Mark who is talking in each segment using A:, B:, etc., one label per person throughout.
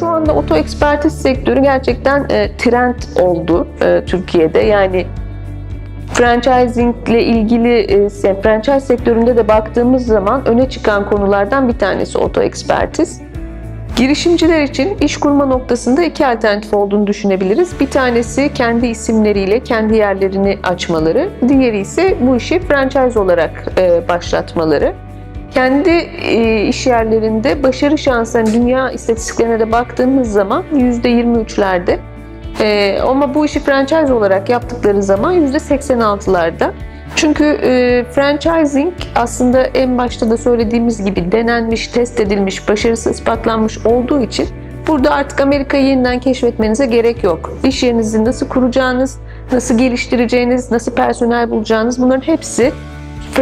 A: Şu anda oto ekspertiz sektörü gerçekten e, trend oldu e, Türkiye'de. Yani franchising ile ilgili e, franchise sektöründe de baktığımız zaman öne çıkan konulardan bir tanesi oto ekspertiz. Girişimciler için iş kurma noktasında iki alternatif olduğunu düşünebiliriz. Bir tanesi kendi isimleriyle kendi yerlerini açmaları, diğeri ise bu işi franchise olarak e, başlatmaları. Kendi e, iş yerlerinde başarı şansı, dünya istatistiklerine de baktığımız zaman %23'lerde. E, ama bu işi franchise olarak yaptıkları zaman %86'larda. Çünkü e, franchising aslında en başta da söylediğimiz gibi denenmiş, test edilmiş, başarısı ispatlanmış olduğu için burada artık Amerika'yı yeniden keşfetmenize gerek yok. İş yerinizi nasıl kuracağınız, nasıl geliştireceğiniz, nasıl personel bulacağınız bunların hepsi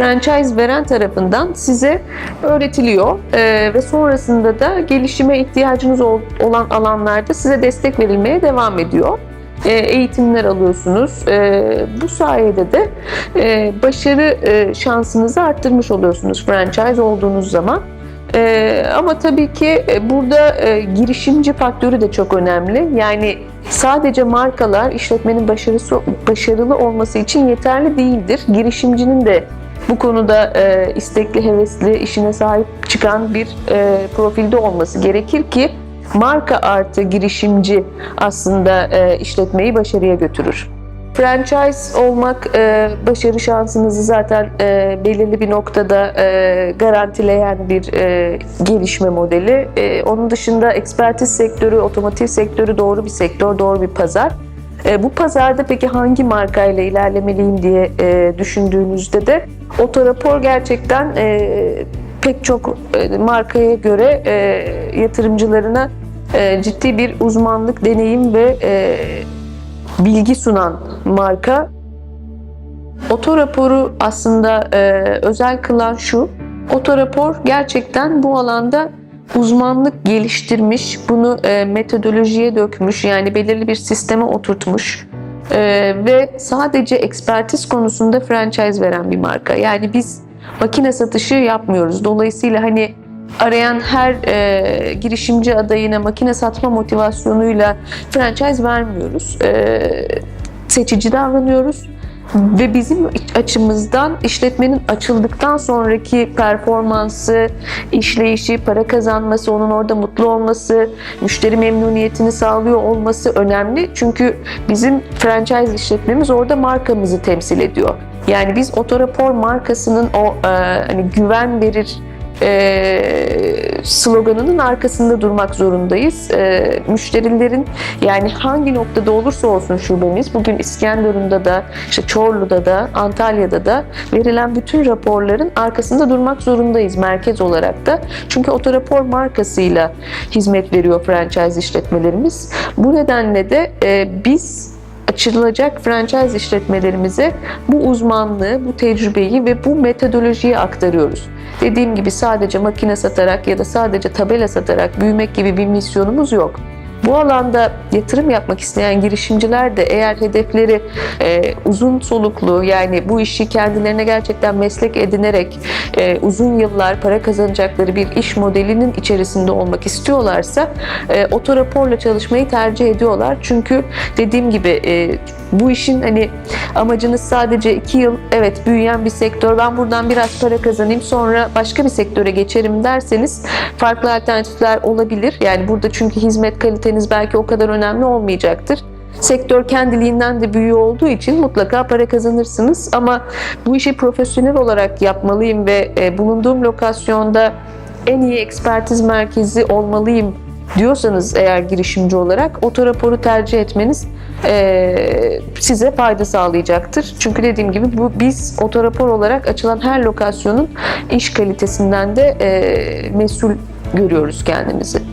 A: franchise veren tarafından size öğretiliyor Ee, ve sonrasında da gelişime ihtiyacınız ol- olan alanlarda size destek verilmeye devam ediyor. Ee, eğitimler alıyorsunuz. Ee, bu sayede de e, başarı e, şansınızı arttırmış oluyorsunuz franchise olduğunuz zaman. Ee, ama tabii ki e, burada e, girişimci faktörü de çok önemli. Yani sadece markalar işletmenin başarısı başarılı olması için yeterli değildir. Girişimcinin de bu konuda e, istekli, hevesli, işine sahip çıkan bir e, profilde olması gerekir ki marka artı girişimci aslında e, işletmeyi başarıya götürür. Franchise olmak e, başarı şansınızı zaten e, belirli bir noktada e, garantileyen bir e, gelişme modeli. E, onun dışında ekspertiz sektörü, otomotiv sektörü doğru bir sektör, doğru bir pazar. E, bu pazarda peki hangi markayla ilerlemeliyim diye e, düşündüğünüzde de otorapor gerçekten e, pek çok e, markaya göre e, yatırımcılarına e, ciddi bir uzmanlık, deneyim ve e, bilgi sunan marka. Otoraporu aslında e, özel kılan şu, otorapor gerçekten bu alanda uzmanlık geliştirmiş, bunu e, metodolojiye dökmüş, yani belirli bir sisteme oturtmuş e, ve sadece ekspertiz konusunda franchise veren bir marka. Yani biz makine satışı yapmıyoruz. Dolayısıyla hani arayan her e, girişimci adayına makine satma motivasyonuyla franchise vermiyoruz. E, seçici davranıyoruz. Ve bizim açımızdan işletmenin açıldıktan sonraki performansı, işleyişi, para kazanması, onun orada mutlu olması, müşteri memnuniyetini sağlıyor olması önemli. Çünkü bizim franchise işletmemiz orada markamızı temsil ediyor. Yani biz otorapor markasının o e, hani güven verir e, sloganının arkasında durmak zorundayız. E, müşterilerin yani hangi noktada olursa olsun şubemiz, bugün İskenderun'da da, işte Çorlu'da da, Antalya'da da verilen bütün raporların arkasında durmak zorundayız merkez olarak da. Çünkü otorapor markasıyla hizmet veriyor franchise işletmelerimiz. Bu nedenle de e, biz açılacak franchise işletmelerimize bu uzmanlığı, bu tecrübeyi ve bu metodolojiyi aktarıyoruz. Dediğim gibi sadece makine satarak ya da sadece tabela satarak büyümek gibi bir misyonumuz yok. Bu alanda yatırım yapmak isteyen girişimciler de eğer hedefleri e, uzun soluklu yani bu işi kendilerine gerçekten meslek edinerek e, uzun yıllar para kazanacakları bir iş modelinin içerisinde olmak istiyorlarsa e, otoraporla çalışmayı tercih ediyorlar. Çünkü dediğim gibi e, bu işin hani amacınız sadece iki yıl evet büyüyen bir sektör ben buradan biraz para kazanayım sonra başka bir sektöre geçerim derseniz farklı alternatifler olabilir. Yani burada çünkü hizmet kaliteniz belki o kadar önemli olmayacaktır. Sektör kendiliğinden de büyüyor olduğu için mutlaka para kazanırsınız ama bu işi profesyonel olarak yapmalıyım ve e, bulunduğum lokasyonda en iyi ekspertiz merkezi olmalıyım diyorsanız eğer girişimci olarak otoraporu tercih etmeniz e, size fayda sağlayacaktır. Çünkü dediğim gibi bu biz otorapor olarak açılan her lokasyonun iş kalitesinden de e, mesul görüyoruz kendimizi.